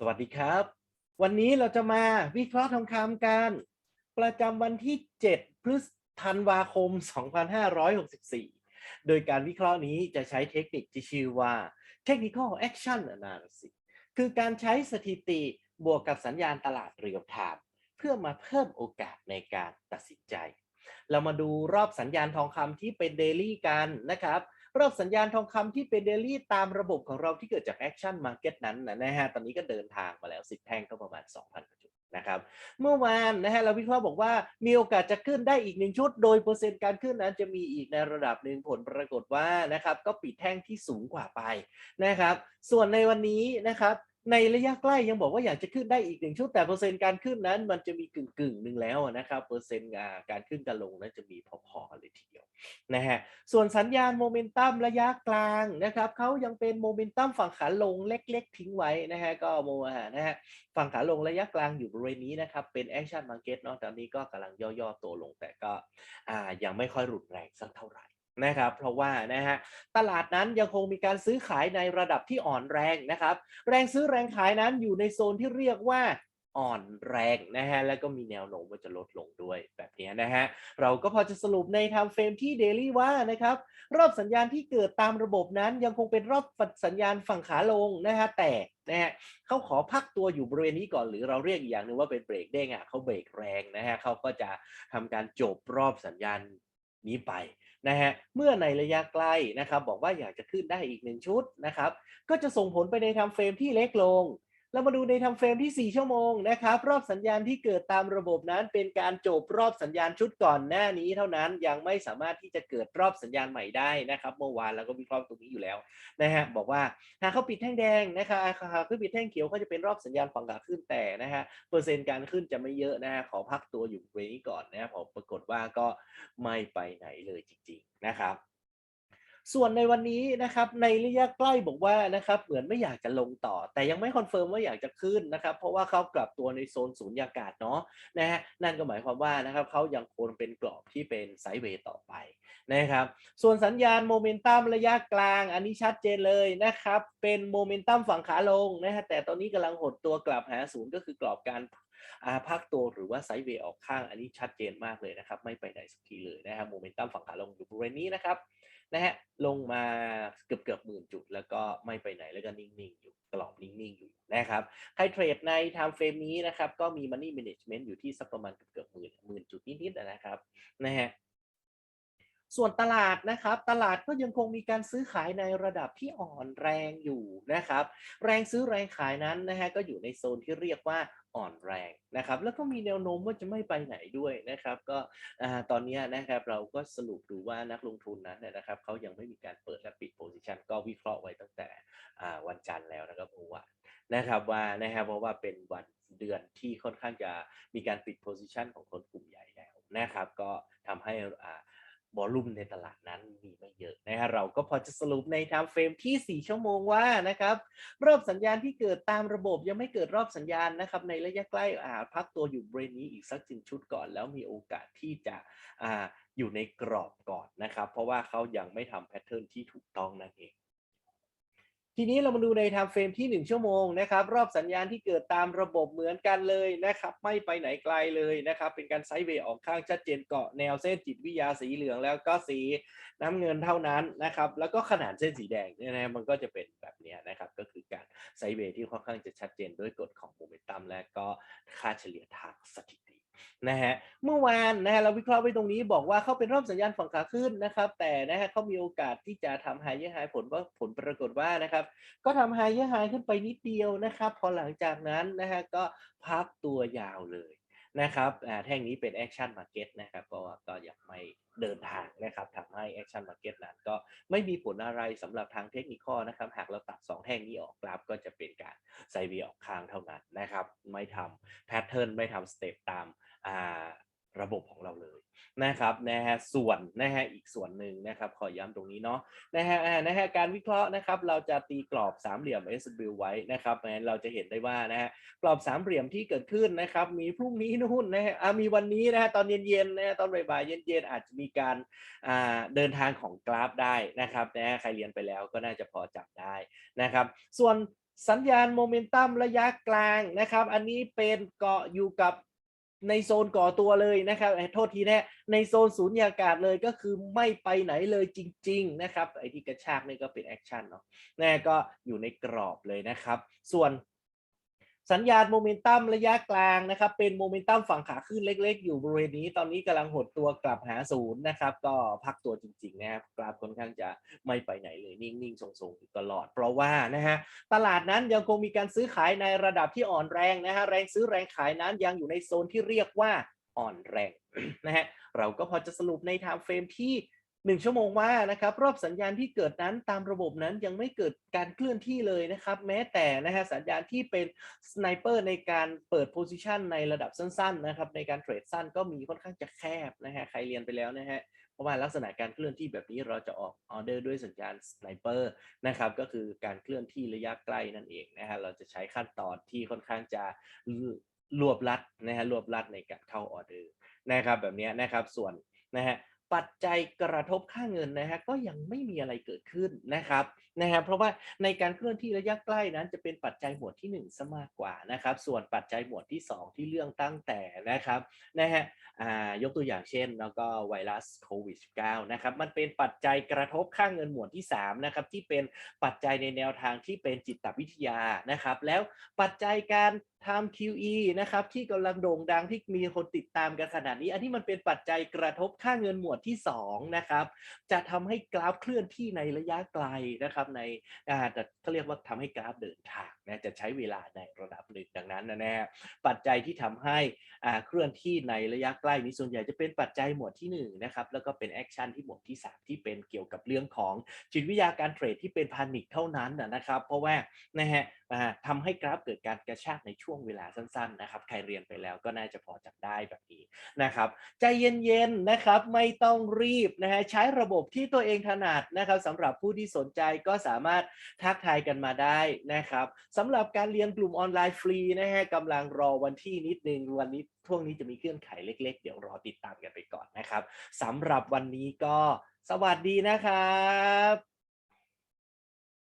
สวัสดีครับ วันนี้เราจะมาวิเคราะห์ทองคำกัน ประจำวันที่ 7 พฤษธันวาคม 2564 โดยการวิเคราะห์นี้จะใช้เทคนิคที่ชื่อว่า Technical Action Analysis คือการใช้สถิติบวกกับสัญญาณตลาดเรียลไทม์เพื่อมาเพิ่มโอกาสในการตัดสินใจ เรามาดูรอบสัญญาณทองคำที่เป็นเดลี่กันนะครับ รอบสัญญาณทองคำที่เป็นเดลี่ตามระบบของเราที่เกิดจากแอคชั่นมาร์เก็ตนั้นนะฮะตอนนี้ก็เดินทางมาแล้ว 10 แท่งก็ประมาณ 2,000กว่าจุดนะครับเมื่อวานนะฮะเราวิเคราะห์บอกว่ามีโอกาสจะขึ้นได้อีกหนึ่งชุด โดยเปอร์เซ็นต์การขึ้นนั้นจะมีอีกในระดับหนึ่งผลปรากฏว่านะครับก็ปิดแท่งที่สูงกว่าไปนะครับ ส่วนในวันนี้นะครับ ในระยะใกล้ยังบอกว่าอยากจะขึ้นได้อีกหนึ่งชุดแต่เปอร์เซ็นต์การขึ้นนั้น มันจะมีกึ่งกึ่งๆหนึ่งแล้วนะครับเปอร์เซ็นต์การขึ้นการลงนั้นจะมีพอๆเลยทีเดียวนะฮะส่วนสัญญาณโมเมนตัมระยะกลางนะครับเขายังเป็นโมเมนตัมฝั่งขาลงเล็กๆ ทิ้งไว้นะฮะก็โมอ่านะฮะฝั่งขาลงระยะกลางอยู่บริเวณนี้นะครับเป็นแอคชั่นมาร์เก็ตเนาะตอนนี้ก็กำลังย่อๆตัวลงแต่ก็อ่ายังไม่ค่อยรุนแรงสักเท่าไหร่ นะครับ เพราะว่านะฮะตลาดนั้นยังคงมีการซื้อขายในระดับที่อ่อนแรงนะครับ แรงซื้อแรงขายนั้นอยู่ในโซนที่เรียกว่าอ่อนแรงนะฮะแล้วก็มีแนวโน้มว่าจะลดลงด้วยแบบนี้นะฮะเราก็พอจะสรุปในไทม์เฟรมที่เดลี่ว่านะครับรอบสัญญาณที่เกิดตามระบบนั้นยังคงเป็นรอบสัญญาณฝั่งขาลงนะฮะแต่นะฮะเขาขอพักตัวอยู่บริเวณนี้ก่อนหรือเราเรียกอีกอย่างหนึ่งว่าเป็นเบรกเด้งอะเขาเบรกแรงนะฮะเขาก็จะทำการจบรอบสัญญาณ นี้ไปนะฮะเมื่อในระยะใกล้นะครับบอกว่าอยากจะขึ้นได้อีกหนึ่งชุดนะครับก็จะส่งผลไปในทำเฟรมที่เล็กลง เรามาดูในทม์เฟรมที่ 4 ชั่วโมงนะครับ รอบสัญญาณที่เกิดตามระบบนั้น เป็นการจบรอบสัญญาณชุดก่อนหน้านี้เท่านั้นยังไม่สามารถที่จะเกิดรอบสัญญาณใหม่ได้นะครับ เมื่อวานเราก็วิเคราะห์ตรงนี้อยู่แล้วนะฮะบอกว่าหากเขาปิดแท่งแดงนะครับหากเขาปิดแท่งเขียวก็จะเป็นรอบสัญญาณฝั่งขาขึ้นแต่นะฮะเปอร์เซ็นต์การขึ้นจะไม่เยอะนะฮะขอพักตัวอยู่บริเวนี้ก่อนนะฮะพอปรากฏว่าก็ไม่ไปไหนเลยจริง ๆ นะครับ ส่วนในวันนี้นะครับในระยะใกล้บอกว่านะครับเหมือนไม่อยากจะลงต่อ แต่ยังไม่คอนเฟิร์มว่าอยากจะขึ้นนะครับเพราะว่าเขากลับตัวในโซนศูนยากาศเนาะนะฮะนั่นก็หมายความว่านะครับเขายังคงเป็นกรอบที่เป็นไซด์เวย์ต่อไปนะครับส่วนสัญญาณโมเมนตัมระยะกลาง อันนี้ชัดเจนเลยนะครับเป็นโมเมนตัมฝั่งขาลงนะฮะแต่ตอนนี้กำลังหดตัวกลับหาศูนย์ก็คือกรอบการอาพักตัวหรือว่าไซด์เวย์ออกข้างอันนี้ชัดเจนมากเลยนะครับ ไม่ไปไหนสักทีเลยนะฮะโมเมนตัมฝั่งขาลงอยู่บริเวณนี้นะครับนะฮะลงมาเกือบเกือบหมื่นจุด แล้วก็ไม่ไปไหนแล้วก็นิ่งๆอยู่กรอบนิ่งๆอยู่นะครับใครเทรดใน time frame นี้นะครับก็มี money management อยู่ที่สักประมาณเกือบเกือบหมื่นหมื่นจุดนิดๆนะครับนะฮะ ส่วนตลาดนะครับ ตลาดก็ยังคงมีการซื้อขายในระดับที่อ่อนแรงอยู่นะครับ แรงซื้อแรงขายนั้นนะฮะก็อยู่ในโซนที่เรียกว่าอ่อนแรงนะครับแล้วก็มีแนวโน้มว่าจะไม่ไปไหนด้วยนะครับก็ตอนนี้นะครับเราก็สรุปดูว่านักลงทุนนั้นนะครับเขายังไม่มีการเปิดและปิดโพซิชันก็วิเคราะห์ไว้ตั้งแต่วันจันทร์แล้วนะครับเมื่อวานนะครับว่านะครับเพราะว่าเป็นวันเดือนที่ค่อนข้างจะมีการปิดโพซิชันของคนกลุ่มใหญ่แล้วนะครับก็ทำให้ อ่าบอลลุ่มในตลาดนั้นมีไม่เยอะนะฮะเราก็พอจะสรุปในไทม์เฟรมที่ 4 ชั่วโมงว่านะครับรอบสัญญาณที่เกิดตามระบบยังไม่เกิดรอบสัญญาณนะครับในระยะใกล้อาพักตัวอยู่บริเวณนี้อีกสักจินชุดก่อน แล้วมีโอกาสที่จะอ่าอยู่ในกรอบก่อนนะครับ เพราะว่าเขายังไม่ทำแพทเทิร์นที่ถูกต้องนั่นเอง ทีนี้เรามาดูในไทม์เฟรมที่ 1 ชั่วโมงนะครับ รอบสัญญาณที่เกิดตามระบบเหมือนกันเลยนะครับ ไม่ไปไหนไกลเลยนะครับ เป็นการไซด์เวย์ออกข้างชัดเจนเกาะแนวเส้นจิตวิทยาสีเหลืองแล้วก็สีน้ำเงินเท่านั้นนะครับ แล้วก็ขนาดเส้นสีแดงเนี่ยนะมันก็จะเป็นแบบนี้นะครับ ก็คือการไซด์เวย์ที่ค่อนข้างจะชัดเจนด้วยกฎของโมเมนตัมและก็ค่าเฉลี่ยทางสถิติ นะฮะเมื่อวานนะฮะเราวิเคราะห์ไว้ตรงนี้บอกว่าเขาเป็นรอบสัญญาณฝั่งขาขึ้นนะครับแต่นะฮะเขามีโอกาสที่จะทำไฮเยอร์ไฮผลว่าผลปรากฏว่านะครับก็ทำไฮเยอร์ไฮขึ้นไปนิดเดียวนะครับพอหลังจากนั้นนะฮะก็พักตัวยาวเลย นะครับแท่งนี้เป็นแอคชั่นมาร์เก็ตนะครับก็ก็ยังไม่เดินทางนะครับทำให้แอคชั่นมาร์เก็ตนั้นก็ไม่มีผลอะไรสำหรับทางเทคนิคนะครับ หากเราตัด 2 แท่งนี้ออกกราฟก็จะเป็นการไซเวียออกข้างเท่านั้นนะครับ ไม่ทำแพทเทิร์นไม่ทำสเต็ปตามอ่า ระบบของเราเลยนะครับนะฮะส่วนนะฮะอีกส่วนหนึ่งนะครับขอย้ำตรงนี้เนาะนะฮะนะฮะการวิเคราะห์นะครับเราจะตีกรอบสามเหลี่ยม S W ไว้นะครับงั้นเราจะเห็นได้ว่านะฮะกรอบสามเหลี่ยมที่เกิดขึ้นนะครับมีพรุ่งนี้นู่นนะฮะมีวันนี้นะฮะตอนเย็นๆนะฮะตอนบ่ายๆเย็นๆอาจจะมีการอ่าเดินทางของกราฟได้นะครับนะฮะใครเรียนไปแล้วก็น่าจะพอจับได้นะครับส่วนสัญญาณโมเมนตัมระยะกลางนะครับ อันนี้เป็นเกาะอยู่กับ ในโซนก่อตัวเลยนะครับเอ้โทษทีนะในโซนศูนย์อากาศเลยก็คือไม่ไปไหนเลยจริง ๆ นะครับไอ้ที่กระชากนี่ก็เป็นแอคชั่นเนาะนะก็อยู่ในกรอบเลยนะครับ ส่วน สัญญาณโมเมนตัมระยะกลางนะครับ เป็นโมเมนตัมฝั่งขาขึ้นเล็ก ๆ อยู่บริเวณนี้ ตอนนี้กำลังหดตัวกลับหาศูนย์นะครับ ก็พักตัวจริงๆนะครับกราฟค่อนข้างจะไม่ไปไหนเลยนิ่งๆทรงๆอยู่ตลอด เพราะว่านะฮะตลาดนั้นยังคงมีการซื้อขายในระดับที่อ่อนแรงนะฮะแรงซื้อแรงขายนั้นยังอยู่ในโซนที่เรียกว่าอ่อนแรงนะฮะเราก็พอจะสรุปในไทม์เฟรมที่ 1 ชั่วโมงว่านะครับรอบสัญญาณที่เกิดนั้นตามระบบนั้นยังไม่เกิดการเคลื่อนที่เลยนะครับแม้แต่นะฮะสัญญาณที่เป็นสไนเปอร์ในการเปิดโพซิชันในระดับสั้นๆนะครับในการเทรดสั้นก็มีค่อนข้างจะแคบนะฮะใครเรียนไปแล้วนะฮะเพราะว่าลักษณะการเคลื่อนที่แบบนี้เราจะออกออเดอร์ด้วยสัญญาณสไนเปอร์นะครับก็คือการเคลื่อนที่ระยะใกล้นั่นเองนะฮะเราจะใช้ขั้นตอนที่ค่อนข้างจะรวบรัดนะฮะรวบรัดในการเข้าออเดอร์นะครับแบบนี้นะครับส่วนนะฮะ ปัจจัยกระทบค่าเงินนะฮะก็ยังไม่มีอะไรเกิดขึ้นนะครับนะฮะเพราะว่าในการเคลื่อนที่ระยะใกล้นั้นจะเป็นปัจจัยหมวดที่1ซะมากกว่านะครับ ส่วนปัจจัยหมวดที่ 2 ที่เรื่องตั้งแต่นะครับนะฮะอ่ายกตัวอย่างเช่น แล้วก็ไวรัสโควิด -19 นะครับมันเป็นปัจจัยกระทบค่าเงินหมวดที่3นะครับที่เป็นปัจจัยในแนวทางที่เป็นจิตวิทยานะครับ แล้วปัจจัยการ ทำ QE นะครับที่กำลังโด่งดังที่มีคนติดตามกันขนาดนี้ อันนี้มันเป็นปัจจัยกระทบค่าเงินหมวดที่ 2 นะครับ จะทำให้กราฟเคลื่อนที่ในระยะไกลนะครับในอ่าแต่เขาเรียกว่าทำให้กราฟเดินทางนะจะใช้เวลาใน ระดังดังนั้นนะแน่ปัจจัยที่ทำให้เคลื่อนที่ในระยะใกล้นี้ส่วนใหญ่จะเป็นปัจจัยหมวดที่1นะครับแล้วก็เป็นแอคชั่นที่หมวดที่ 3 ที่เป็นเกี่ยวกับเรื่องของจิตวิทยาการเทรดที่เป็นพานิคเท่านั้นนะครับ เพราะว่านะฮะทำให้กราฟเกิดการกระชากในช่วงเวลาสั้นๆนะครับใครเรียนไปแล้วก็น่าจะพอจับได้แบบนี้นะครับใจเย็นๆนะครับไม่ต้องรีบนะฮะใช้ระบบที่ตัวเองถนัดนะครับสำหรับผู้ที่สนใจก็สามารถทักทายกันมาได้นะครับสำหรับการเรียนกลุ่มออนไลน์ฟรีนะฮะกำลังรอวันที่นิดนึงวันนี้ช่วงนี้จะมีเคลื่อนไขเล็ก ๆ เดี๋ยวรอติดตามกันไปก่อนนะครับสำหรับวันนี้ก็สวัสดีนะครับ